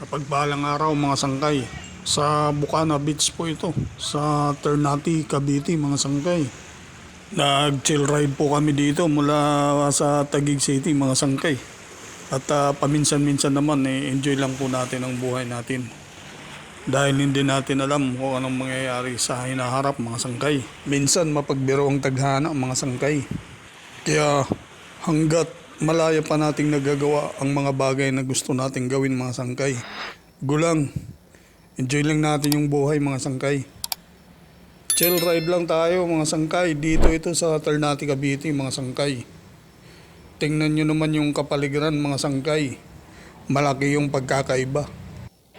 Napagbalang araw mga sangkay. Sa Bukana Beach po ito. Sa Ternate, Cavite mga sangkay. Nag-chill ride po kami dito mula sa Taguig City mga sangkay. At ah, paminsan-minsan naman eh, enjoy lang po natin ang buhay natin. Dahil hindi natin alam kung anong mangyayari sa hinaharap mga sangkay. Minsan mapagbiro ang taghana mga sangkay. Kaya hanggat malaya pa nating nagagawa ang mga bagay na gusto nating gawin mga sangkay. Gulang, enjoy lang natin yung buhay mga sangkay. Chill ride lang tayo mga sangkay. Dito ito sa Ternate Cavite mga sangkay. Tingnan nyo naman yung kapaligiran mga sangkay. Malaki yung pagkakaiba.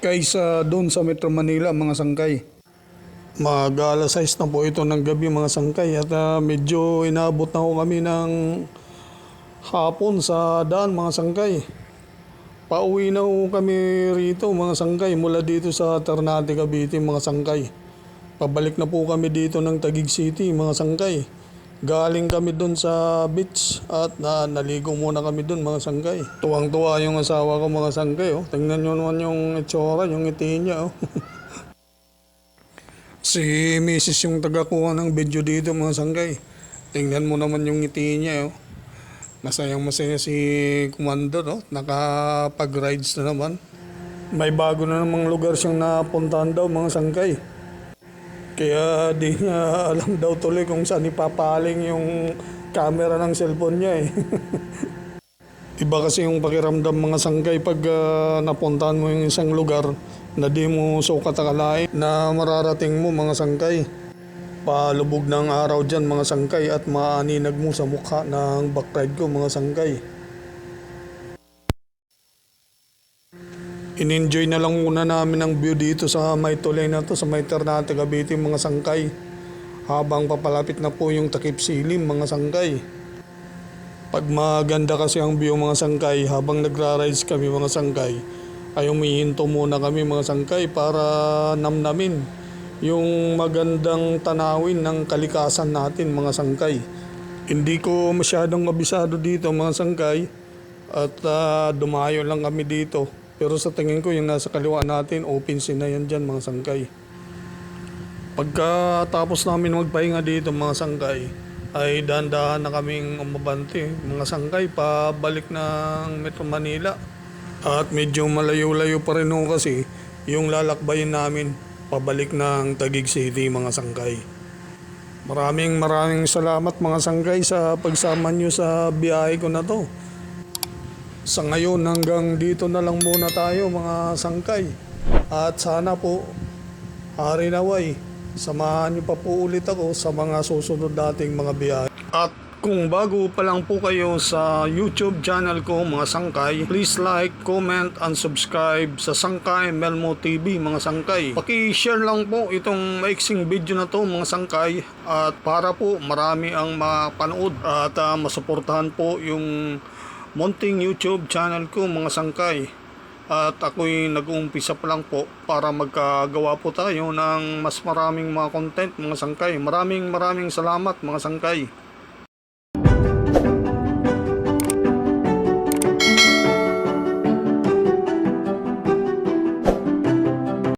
Kaysa doon sa Metro Manila mga sangkay. Mag alas 6 na po ito ng gabi mga sangkay at ah, medyo inabot na ho kami ng hapon sa daan mga sangkay. Pauwi na kami rito mga sangkay mula dito sa Ternate Cavite mga sangkay. Pabalik na po kami dito ng Taguig City mga sangkay. Galing kami doon sa beach at na, naligo muna kami doon mga sangkay. Tuwang-tuwa yung asawa ko mga sangkay. Oh. Tingnan nyo naman yung itsura, yung ngiti niya. Oh. si Mrs. yung tagakuha ng video dito mga sangkay. Tingnan mo naman yung ngiti niya. Oh. Masayang masaya si Commander. Oh. Nakapag-rides na naman. May bago na namang lugar siyang napuntahan daw mga sangkay. Kaya di niya alam daw tuloy kung saan ipapaling yung camera ng cellphone niya eh. Iba kasi yung pakiramdam mga sangkay pag ah, napuntahan mo yung isang lugar na di mo sukat akalain na mararating mo mga sangkay. Palubog ng araw dyan mga sangkay at maaninag mo sa mukha ng backride ko mga sangkay. In-enjoy na lang muna namin ang view dito sa may tulay na to, sa may Ternate, Cavite, mga sangkay. Habang papalapit na po yung takip silim, mga sangkay. Pag maganda kasi ang view mga sangkay, habang nagra-rides kami mga sangkay, ay umihinto muna kami mga sangkay para namnamin yung magandang tanawin ng kalikasan natin mga sangkay. Hindi ko masyadong mabisado dito mga sangkay at ah, dumayo lang kami dito. Pero sa tingin ko yung nasa kaliwa natin, open sin na yan dyan mga sangkay. Pagkatapos namin magpahinga dito mga sangkay, ay dahan-dahan na kaming umabante. Mga sangkay, pabalik ng Metro Manila. At medyo malayo-layo pa rin ho kasi yung lalakbayin namin pabalik ng Taguig City mga sangkay. Maraming maraming salamat mga sangkay sa pagsama nyo sa biyahe ko na to. Sa ngayon hanggang dito na lang muna tayo mga sangkay. At sana po, hari naway, samahan niyo pa po ulit ako sa mga susunod nating mga biyahe. At kung bago pa lang po kayo sa YouTube channel ko mga sangkay, please like, comment, and subscribe sa Sangkay Melmo TV mga sangkay. Paki-share lang po itong maiksing video na to mga sangkay at para po marami ang mapanood at ah, masuportahan po yung Monting YouTube channel ko mga sangkay. At ako'y nag-uumpisa pa lang po para magkagawa po tayo ng mas maraming mga content mga sangkay. Maraming maraming salamat mga sangkay.